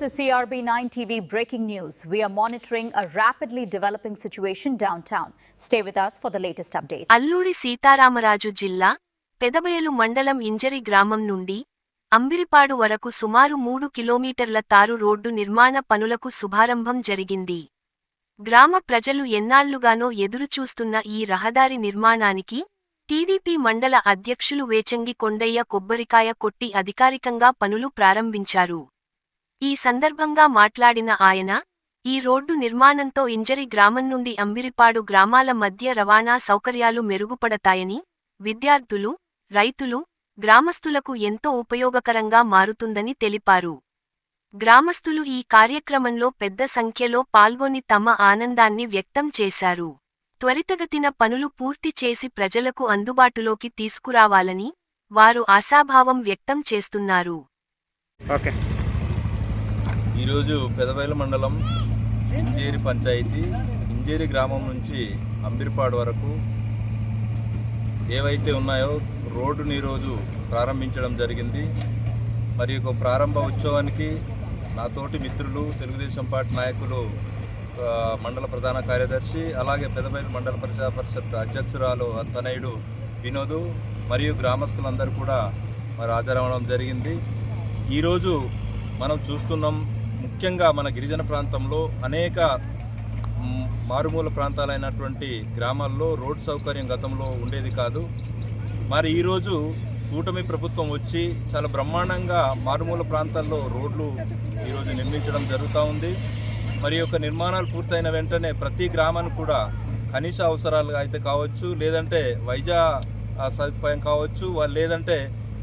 This is CRB9 TV breaking news. We are monitoring a rapidly developing situation downtown. Stay with us for the latest updates. Alluri Sitaramaraju జిల్లా పెదబయలు మండలం ఇంజరి గ్రామం నుండి అంబిరిపాడు వరకు సుమారు మూడు కిలోమీటర్ల తారు రోడ్డు నిర్మాణ పనులకు శుభారంభం జరిగింది గ్రామ ప్రజలు ఎన్నాళ్ళుగానో ఎదురుచూస్తున్న ఈ రహదారి నిర్మాణానికి టీడీపీ మండల అధ్యక్షులు వేచంగి కొండయ్య కొబ్బరికాయ కొట్టి అధికారికంగా పనులు ప్రారంభించారు ఈ సందర్భంగా మాట్లాడిన ఆయన ఈ రోడ్డు నిర్మాణంతో ఇంజరి గ్రామం నుండి అంబిరిపాడు గ్రామాల మధ్య రవాణా సౌకర్యాలు మెరుగుపడతాయని విద్యార్థులు రైతులు గ్రామస్తులకు ఎంతో ఉపయోగకరంగా మారుతుందని తెలిపారు. గ్రామస్తులు ఈ కార్యక్రమంలో పెద్ద సంఖ్యలో పాల్గొని తమ ఆనందాన్ని వ్యక్తం చేశారు. త్వరితగతిన పనులు పూర్తి చేసి ప్రజలకు అందుబాటులోకి తీసుకురావాలని వారు ఆశాభావం వ్యక్తం చేస్తున్నారు. ఓకే. ఈరోజు పెదవేల మండలం ఇంజేరి పంచాయతీ ఇంజేరి గ్రామం నుంచి అంబిరిపాడు వరకు ఏవైతే ఉన్నాయో రోడ్డుని ఈరోజు ప్రారంభించడం జరిగింది. మరి ఒక ప్రారంభ ఉత్సవానికి నాతోటి మిత్రులు తెలుగుదేశం పార్టీ నాయకులు మండల ప్రధాన కార్యదర్శి అలాగే పెదబైలు మండల ప్రజా పరిషత్ అధ్యక్షురాలు తనయుడు వినోదు మరియు గ్రామస్తులందరూ కూడా మరి హాజరవడం జరిగింది. ఈరోజు మనం చూస్తున్నాం ముఖ్యంగా మన గిరిజన ప్రాంతంలో అనేక మారుమూల ప్రాంతాలైనటువంటి గ్రామాల్లో రోడ్ సౌకర్యం గతంలో ఉండేది కాదు. మరి ఈరోజు కూటమి ప్రభుత్వం వచ్చి చాలా బ్రహ్మాండంగా మారుమూల ప్రాంతాల్లో రోడ్లు ఈరోజు నిర్మించడం జరుగుతూ ఉంది. మరి యొక్క నిర్మాణాలు పూర్తయిన వెంటనే ప్రతి గ్రామానికి కూడా కనీస అవసరాలు అయితే కావచ్చు లేదంటే వైద్య సదుపాయం కావచ్చు లేదంటే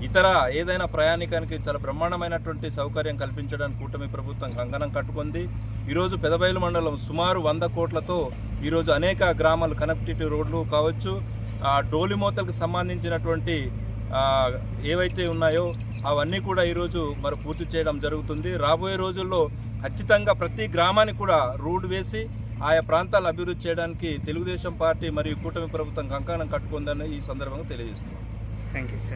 ఇతర ఏదైనా ప్రయాణికానికి చాలా బ్రహ్మాండమైనటువంటి సౌకర్యం కల్పించడానికి కూటమి ప్రభుత్వం కంకణం కట్టుకుంది. ఈరోజు పెదబయలు మండలం సుమారు వంద కోట్లతో ఈరోజు అనేక గ్రామాలు కనెక్టివిటీ రోడ్లు కావచ్చు ఆ డోలిమోతలకు సంబంధించినటువంటి ఏవైతే ఉన్నాయో అవన్నీ కూడా ఈరోజు మరి పూర్తి చేయడం జరుగుతుంది. రాబోయే రోజుల్లో ఖచ్చితంగా ప్రతి గ్రామానికి కూడా రోడ్డు వేసి ఆయా ప్రాంతాలు అభివృద్ధి చేయడానికి తెలుగుదేశం పార్టీ మరియు కూటమి ప్రభుత్వం కంకణం కట్టుకుందని ఈ సందర్భంగా తెలియజేస్తున్నాం. Thank you sir